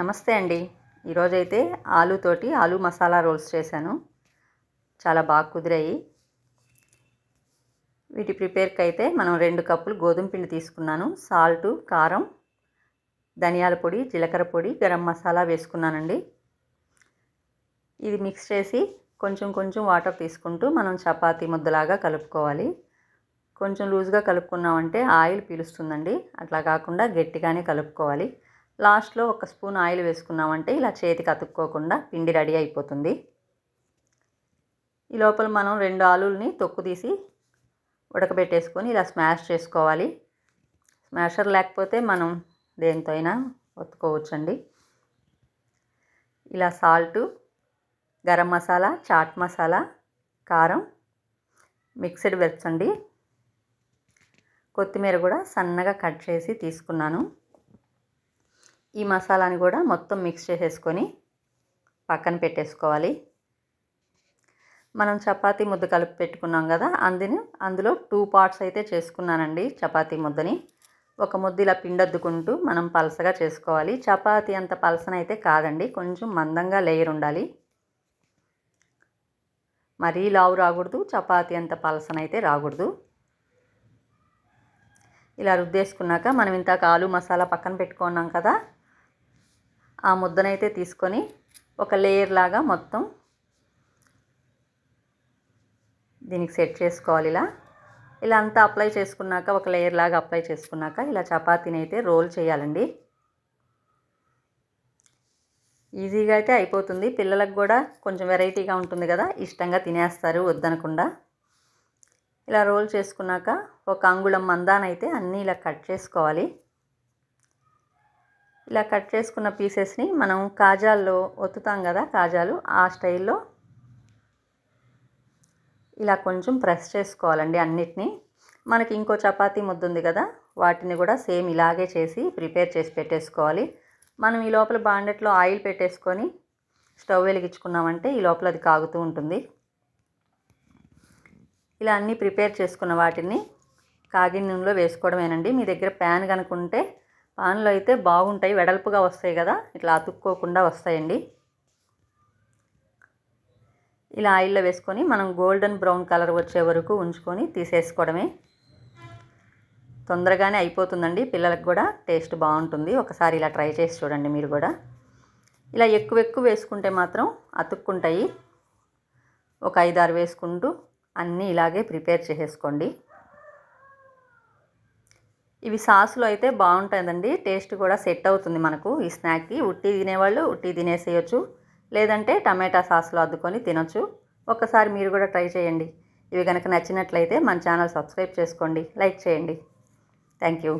నమస్తే అండి. ఈరోజైతే ఆలూతోటి ఆలు మసాలా రోల్స్ చేశాను. చాలా బాగా కుదిరాయి. వీటి ప్రిపేర్కి అయితే మనం రెండు కప్పులు గోధుమ పిండి తీసుకున్నాను. సాల్టు కారం ధనియాల పొడి జీలకర్ర పొడి గరం మసాలా వేసుకున్నానండి. ఇది మిక్స్ చేసి కొంచెం కొంచెం వాటర్ తీసుకుంటూ మనం చపాతీ ముద్దలాగా కలుపుకోవాలి. కొంచెం లూజ్గా కలుపుకున్నామంటే ఆయిల్ పీలుస్తుందండి. అట్లా కాకుండా గట్టిగానే కలుపుకోవాలి. లాస్ట్లో ఒక స్పూన్ ఆయిల్ వేసుకున్నామంటే ఇలా చేతికి అతుక్కోకుండా పిండి రెడీ అయిపోతుంది. ఈ లోపల మనం రెండు ఆలుల్ని తొక్కు తీసి ఉడకబెట్టేసుకొని ఇలా స్మాష్ చేసుకోవాలి. స్మాషర్ లేకపోతే మనం దేంతో అయినా ఒత్తుకోవచ్చండి. ఇలా సాల్టు గరం మసాలా చాట్ మసాలా కారం మిక్స్డ్ వెచ్చండి కొత్తిమీర కూడా సన్నగా కట్ చేసి తీసుకున్నాను. ఈ మసాలాని కూడా మొత్తం మిక్స్ చేసేసుకొని పక్కన పెట్టేసుకోవాలి. మనం చపాతీ ముద్ద కలిపి పెట్టుకున్నాం కదా అందుని అందులో టూ పార్ట్స్ అయితే చేసుకున్నానండి చపాతీ ముద్దని. ఒక ముద్ద ఇలా పిండద్దుకుంటూ మనం పలసగా చేసుకోవాలి. చపాతీ అంత పలసన అయితే కాదండి కొంచెం మందంగా లేయర్ ఉండాలి. మరీ లావు రాకూడదు చపాతీ అంత పలసన అయితే రాకూడదు. ఇలా రుద్దేసుకున్నాక మనం ఇంత ఆలు మసాలా పక్కన పెట్టుకున్నాం కదా ఆ ముద్దనైతే తీసుకొని ఒక లేయర్ లాగా మొత్తం దీనికి సెట్ చేసుకోవాలి ఇలా. ఇలా అంతా అప్లై చేసుకున్నాక ఒక లేయర్ లాగా అప్లై చేసుకున్నాక ఇలా చపాతీని అయితే రోల్ చేయాలండి. ఈజీగా అయితే అయిపోతుంది. పిల్లలకు కూడా కొంచెం వెరైటీగా ఉంటుంది కదా ఇష్టంగా తినేస్తారు వద్దనకుండా. ఇలా రోల్ చేసుకున్నాక ఒక అంగుళం మందానైతే అన్నీ ఇలా కట్ చేసుకోవాలి. ఇలా కట్ చేసుకున్న పీసెస్ని మనం కాజాల్లో ఒత్తుతాం కదా కాజాలు ఆ స్టైల్లో ఇలా కొంచెం ప్రెస్ చేసుకోవాలండి అన్నిటినీ. మనకి ఇంకో చపాతీ ముద్ద ఉంది కదా వాటిని కూడా సేమ్ ఇలాగే చేసి ప్రిపేర్ చేసి పెట్టేసుకోవాలి. మనం ఈ లోపల బాండెట్లో ఆయిల్ పెట్టేసుకొని స్టవ్ వెలిగించుకున్నామంటే ఈ లోపల అది కాగుతూ ఉంటుంది. ఇలా అన్నీ ప్రిపేర్ చేసుకున్న వాటిని కాగిన నూనెలో వేసుకోవడమేనండి. మీ దగ్గర ప్యాన్ కనుకుంటే పాన్లో అయితే బాగుంటాయి వెడల్పుగా వస్తాయి కదా. ఇట్లా అతుక్కోకుండా వస్తాయండి. ఇలా ఆయిల్లో వేసుకొని మనం గోల్డెన్ బ్రౌన్ కలర్ వచ్చే వరకు ఉంచుకొని తీసేసుకోవడమే. తొందరగానే అయిపోతుందండి పిల్లలకు కూడా టేస్ట్ బాగుంటుంది. ఒకసారి ఇలా ట్రై చేసి చూడండి మీరు కూడా. ఇలా ఎక్కువ ఎక్కువ వేసుకుంటే మాత్రం అతుక్కుంటాయి. ఒక ఐదారు వేసుకుంటూ అన్నీ ఇలాగే ప్రిపేర్ చేసేసుకోండి. ఇవి సాసులు అయితే బాగుంటుందండి టేస్ట్ కూడా సెట్ అవుతుంది మనకు ఈ స్నాక్కి. ఉట్టి తినేవాళ్ళు ఉట్టి తినేసేయచ్చు. లేదంటే టమాటా సాస్లో అద్దుకొని తినొచ్చు. ఒక్కసారి మీరు కూడా ట్రై చేయండి. ఇవి కనుక నచ్చినట్లయితే మన ఛానల్ సబ్స్క్రైబ్ చేసుకోండి. లైక్ చేయండి. Thank you.